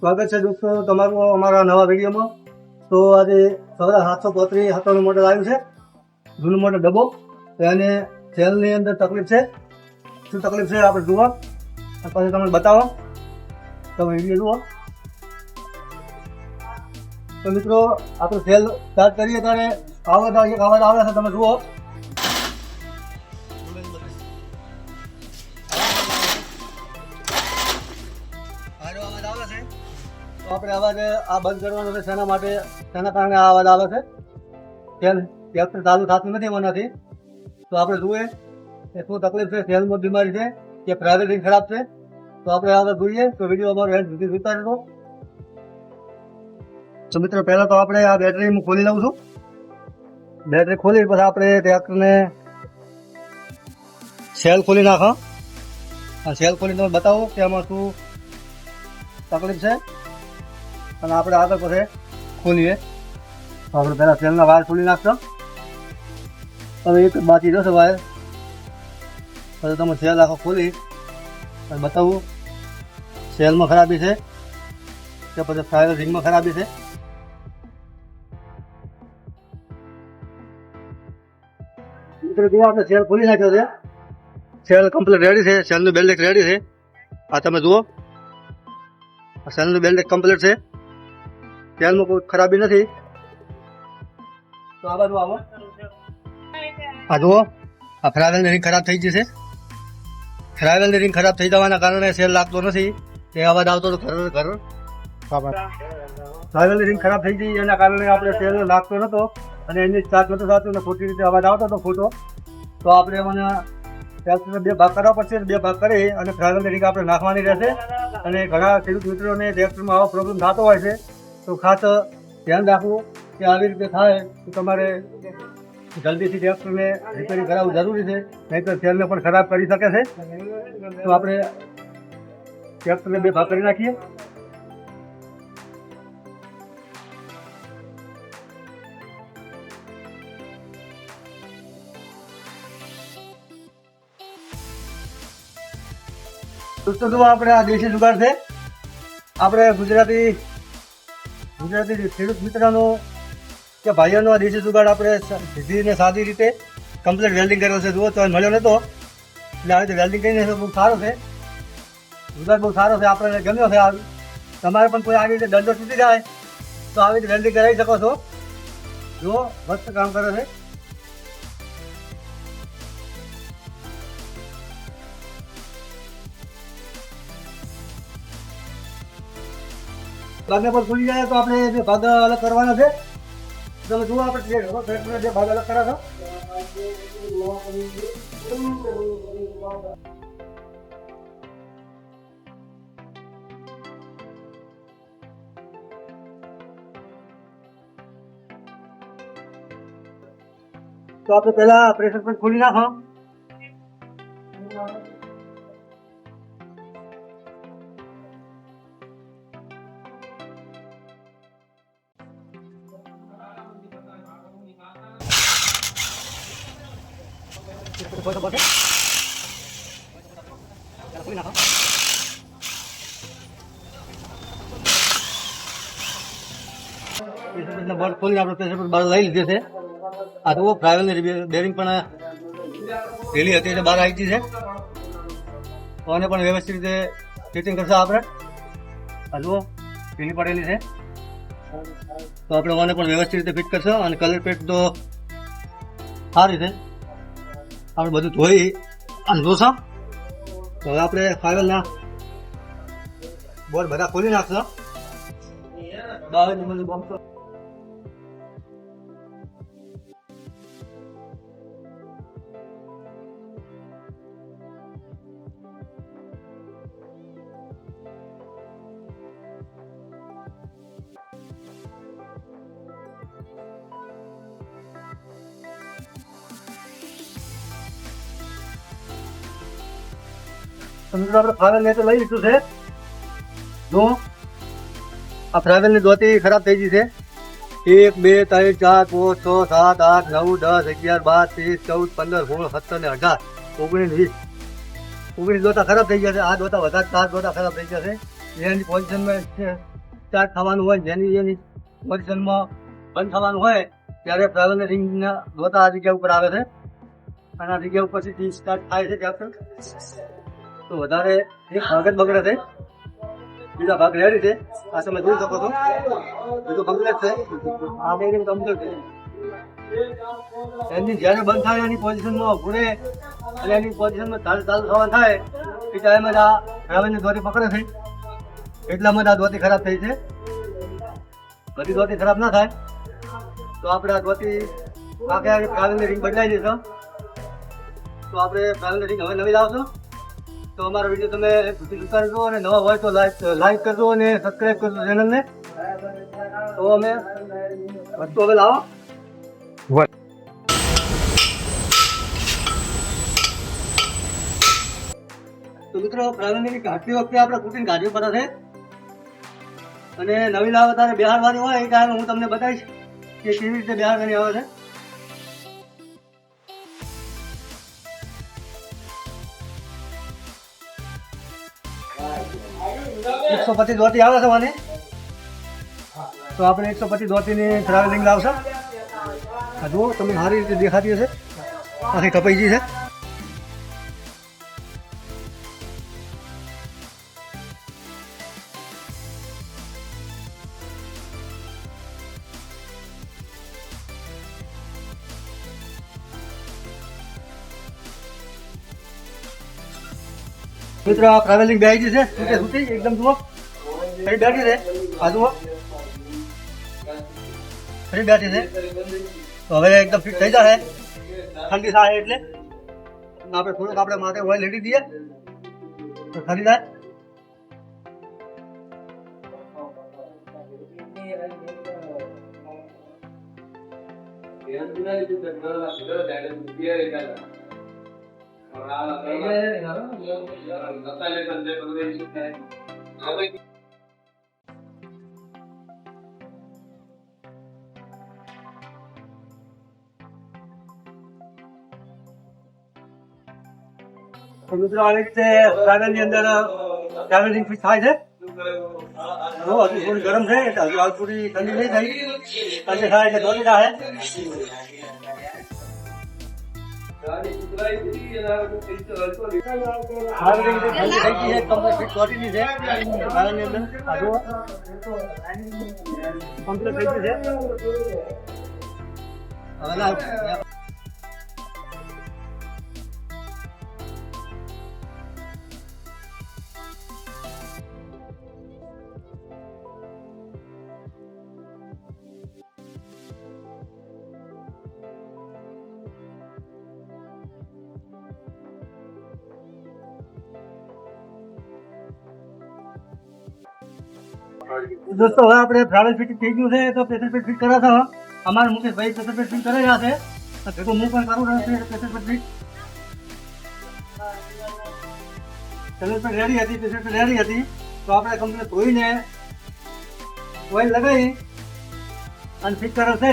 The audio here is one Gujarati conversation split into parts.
સ્વાગત છે દોસ્તો તમારું અમારા નવા વિડીયોમાં. તો આજે સવારે સાતસો પોત્રીસ હાથોનું મોડલ આવ્યું છે. જૂનું મોડલ ડબ્બો. એને સેલની અંદર તકલીફ છે. શું તકલીફ છે આપણે જુઓ. પછી તમને બતાવો. તમે વીડિયો જુઓ. તો મિત્રો, આપણે સેલ સ્ટાર્ટ કરીએ ત્યારે આવાજ આવે અવાજ આવે છે, તમે જુઓ. તો આપણે અવાજ આ બંધ કરવાનો છે, શેના માટે, શેના કારણે આ અવાજ આવે છે? સેલ ટ્રેક્ટર ચાલુ થતું નથી એમાંથી. તો આપણે જોઈએ કે શું તકલીફ છે સેલમાં બીમારી છે, કે પ્રાઇવેટિંગ ખરાબ છે? તો આપણે આગળ જોઈએ, તો વીડિયો અમારો એન્ડ સુધી જોતા રહેશો તો મિત્રો, પહેલાં તો આપણે આ બેટરી હું ખોલી લઉં છું. બેટરી ખોલી, પછી આપણે ટ્રેક્ટરને સેલ ખોલી નાખો. આ સેલ ખોલીને તમે બતાવો કે આમાં શું તકલીફ છે. અને આપણે આગળ પછી ખોલીએ. આપણે પહેલાં તેલના વાયર ખોલી નાખશો. હવે એક બાકી જશે વાયર. પછી તમે સેલ આખો ખોલી અને બતાવું. સેલમાં ખરાબી છે કે પછી ફાયર રિંગમાં ખરાબી છે? આપણે સેલ ખોલી નાખ્યો છે, સેલ કમ્પ્લીટ રેડી છે, સેલનું બેલ્ટ રેડી છે. આ તમે જુઓ. સેલનું બેલ્ટ કમ્પ્લીટ છે. સેલમાં કોઈ ખરાબી નથી? તો આ આવો. આ જુઓ, આ ફ્રાવેલની રિંગ ખરાબ થઈ જશે. ફ્રાવેલ રિંગ ખરાબ થઈ જવાના કારણે સેલ લાગતો નથી. તે અવાજ આવતો તો ઘર ઘર ફ્રાવેલ રિંગ ખરાબ થઈ ગઈ, એના કારણે આપણે સેલ લાગતો નતો અને એની સ્ટાર્ટ નતો થતું અને ખોટી રીતે અવાજ આવતો હતો ખોટો. તો આપણે મને બે ભાગ કરવા પડશે, બે ભાગ કરી અને ફ્રાવેલ રિંગ આપણે નાખવાની રહેશે. અને ઘણા ખેડૂત મિત્રોને ટ્રેક્ટરમાં આવો પ્રોબ્લેમ થતો હોય છે. ખાસ ધ્યાન રાખવું કે આવી રીતે થાય તો તમારે જલ્દીથી ટ્રેક્ટરને રિપેરિંગ કરાવવું જરૂરી છે. નહીંતર સેલને પણ ખરાબ કરી શકે છે. તો આપણે ટ્રેક્ટરને બે ભાગ કરી નાખીએ. દોસ્તો જો આપણે આ દેશી જુગાડ છે. આપણે ગુજરાતી ગુજરાતી ખેડૂત મિત્રનો કે ભાઈઓનો આ દેશી જુગાડ આપણે સીધી ને સાદી રીતે કમ્પ્લીટ વેલ્ડિંગ કર્યો છે. જુઓ, તો મળ્યો નહોતો એટલે આવી રીતે વેલ્ડિંગ કરીને બહુ સારો છે. જુગાડ બહુ સારો છે. આપણને ગમ્યો છે. આ તમારે પણ કોઈ આવી રીતે દંડો તૂટી જાય, તો આવી રીતે વેલ્ડિંગ કરાવી શકો છો. જુઓ, મસ્ત કામ કરે છે. ભાગને પર ખુલી જાય તો આપણે જે ભાગ અલગ કરવાના છે. તમે જુઓ આપણે જે ઘરો ટ્રેક્ટરને જે ભાગ અલગ કર્યા છો. તો આપણે પહેલા પ્રેશર પણ ખોલી નાખો. બળ ખોલીને આપણે પ્રેશર પર બહાર લઈ લીધી છે. આ તો ટ્રાવેલની બેરિંગ પણ ઢીલી હતી એટલે બહાર આવી ગઈ છે. અને પણ વ્યવસ્થિત રીતે ફિટિંગ કરશો આપણે આ જુઓ ઢીલી પડેલી છે તો આપણે ઓને પણ વ્યવસ્થિત રીતે ફિટ કરશો અને કલર પેટ તો સારી છે. આપણે બધું ધોઈ અને જોશો તો હવે આપણે ફાઇવલના બોર્ડ બધા ખોલી નાખશો. બાવીસ નંબરનું બોમ્બ મિત્રો આપણે ને તો લઈ લીધું છે. જો, આ ફ્રાવેલની ધોતી ખરાબ થઈ ગઈ છે. એક, બે, ત્રણ, ચાર, પાંચ, છ, સાત, આઠ, નવ, દસ, અગિયાર, બાર, ત્રીસ, ચૌદ, પંદર, સોળ, સત્તર ને અઢાર, ઓગણીસ, વીસ. ઓગણીસ દોતા ખરાબ થઈ ગયા છે. આ દોતા વધારે ચાર દોતા ખરાબ થઈ ગયા છે. એની પોઝિશનમાં ચાર થવાનું હોય, જેની જેની પોઝિશનમાં બંધ થવાનું હોય, ત્યારે ટ્રાવેલ રિંગના દોતા આ જગ્યા ઉપર આવે છે. અને આ જગ્યા ઉપરથી સ્ટાર્ટ થાય છે ચેપ્ટર તો વધારે એક ભાગ જ બગડે છે. બીજા ભાગ રેડી છે. આ તમે જોઈ શકો છો. બીજું બગડે છે. આ બેરિંગ કમ્પ્લીટ છે. એની જ્યારે બંધ થાય, એની પોઝિશનમાં ઘૂરે અને એની પોઝિશનમાં ચાલુ ચાલુ થવા થાય, એ ટાઈમે જ આ રાવણની દોરી પકડે છે. એટલામાં જ આ દોતી ખરાબ થઈ છે. બધી ધોતી ખરાબ ના થાય. તો આપણે આ ધોતી આખે આખી ટ્રાવેલની રિંગ બદલાઈ દઈશું તો આપણે ટ્રાવેલની રિંગ હવે નવી લાવશો. તો અમારો વીડિયો તમે સુધી કરજો અને નવા હોય તો લાઈક કરજો અને સબસ્ક્રાઈબ કરજો ચેનલને તો અમે વસ્તુ હવે લાવો. તો મિત્રો પ્રારંભની કાઢતી વખતે આપણે કુટીને કાઢવી પડે છે. અને નવી લાવે તારે બિહારવાની હોય એ કારણે હું તમને બતાવીશ કે કેવી રીતે બિહારવાની આવે છે. એકસો પચીસ દોતી આવે છે મને? તો આપણે એકસો પચીસ દોતીની ટ્રાવેલિંગ લાવશે. જુઓ, તમને સારી રીતે દેખાતી હશે. આખી કપાઈ ગઈ છે. મિત્રો આ ટ્રાવેલિંગ બેસી છે છૂટે છૂટી એકદમ જુઓ ફરી બેઠી છે આ જુઓ ફરી બેઠી છે તો હવે એકદમ ફિટ થઈ જાય ઠંડી થાય એટલે. આપણે થોડુંક આપણે માથે ઓઇલ લીધી દઈએ. તો ઠરી જાય તો મિત્રો આવી રીતે ટ્રાવેલ અંદર ટ્રાવેલિંગ ફિટ થાય છે? હજુ થોડી ગરમ છે હજુ થોડી ઠંડી નહીં થઈ. ઠંડી થાય એટલે ધોતી થાય. કમ્પ્લીટ થઈ ગયું છે દોસ્તો, હવે આપણે ટ્રાવેલ ફિટિંગ થઈ ગયું છે, તો પ્રેશર ફિટ ફિટ કરાતા અમારા મુકેશભાઈ પ્રેશર ફિટ ફિટ કરાવી રહ્યા છે. તો હું પણ કરું રહ્યો છું pressure fit fit. Pressure fit ready હતી પ્રેશર પણ રેડી હતી. તો આપણે કમ્પ્લીટ ધોઈને ઓઇલ લગાવી અને ફિટ કરે છે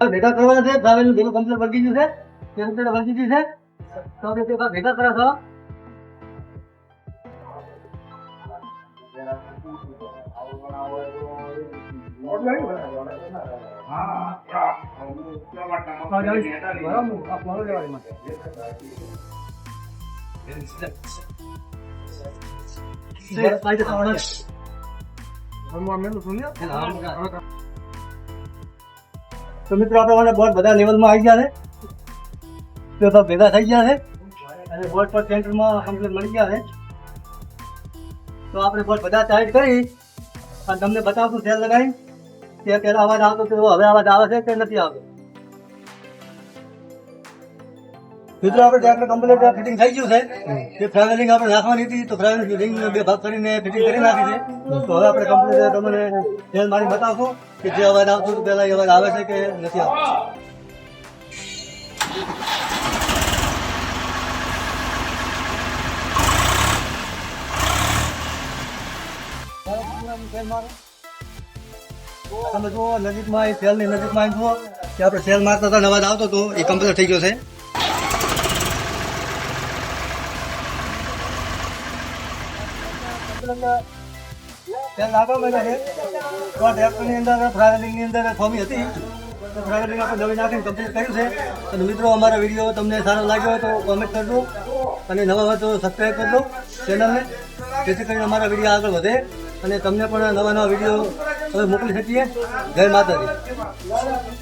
ભેગા કરવાના છે ટ્રાવેલ ભેગું કમ્પ્લીટ વળગી ગયું છે તે કમ્પ્લીટ વળગી ગયું છે. તો આપણે તે ભેગા કર્યા છો. તો મિત્રો, આપણે બોર્ડ બધા લેવલમાં આવી ગયા છે. તો ભેગા થઈ ગયા છે. અને બોર્ડ પર સેન્ટરમાં કમ્પ્લીટ મળી ગયા છે. તો આપણે બોર્ડ બધા ટાઈટ કરી. અને તમને બતાવશું સેલ લગાવી. કે પહેલા અવાજ આવતો હતો હવે અવાજ આવે છે કે નથી આવતો? મિત્રો, આપણે ટ્રેક્ટર કમ્પ્લીટ ફિટિંગ થઈ ગયું છે. જે ફ્રાવેલિંગ આપણે નાખવાની હતી, તો ફ્રાવેલિંગ રિંગ બે ભાગ કરીને ફિટિંગ કરી નાખી છે. તો હવે આપણે કમ્પ્લીટ તમને ધ્યાન મારી બતાવશું કે જે અવાજ આવતો હતો, પહેલાં એ અવાજ આવે છે કે નથી આવતો? તમે જુઓ, નજીકમાં એ સેલની નજીકમાં જુઓ, કે આપણે સેલ મારતા હતા અવાજ આવતો હતો, એ કમ્પ્લીટ થઈ ગયો છે. સેલ લાગવા માંડ્યા છે. તો ટ્રેક્ટરની અંદર ફ્રાગલિંગની અંદર થોમી હતી. તો ફ્રાગલિંગ આપણે નવી નાખીને કમ્પ્લીટ કર્યું છે. અને મિત્રો, અમારા વીડિયો તમને સારો લાગ્યો હોય તો કોમેન્ટ કરજો. અને નવા હોય તો સબસ્ક્રાઈબ કરજો ચેનલને જેથી કરીને અમારા વીડિયો આગળ વધે. અને તમને પણ નવા નવા વીડિયો મોકલી શકીએ. જય માતાજી.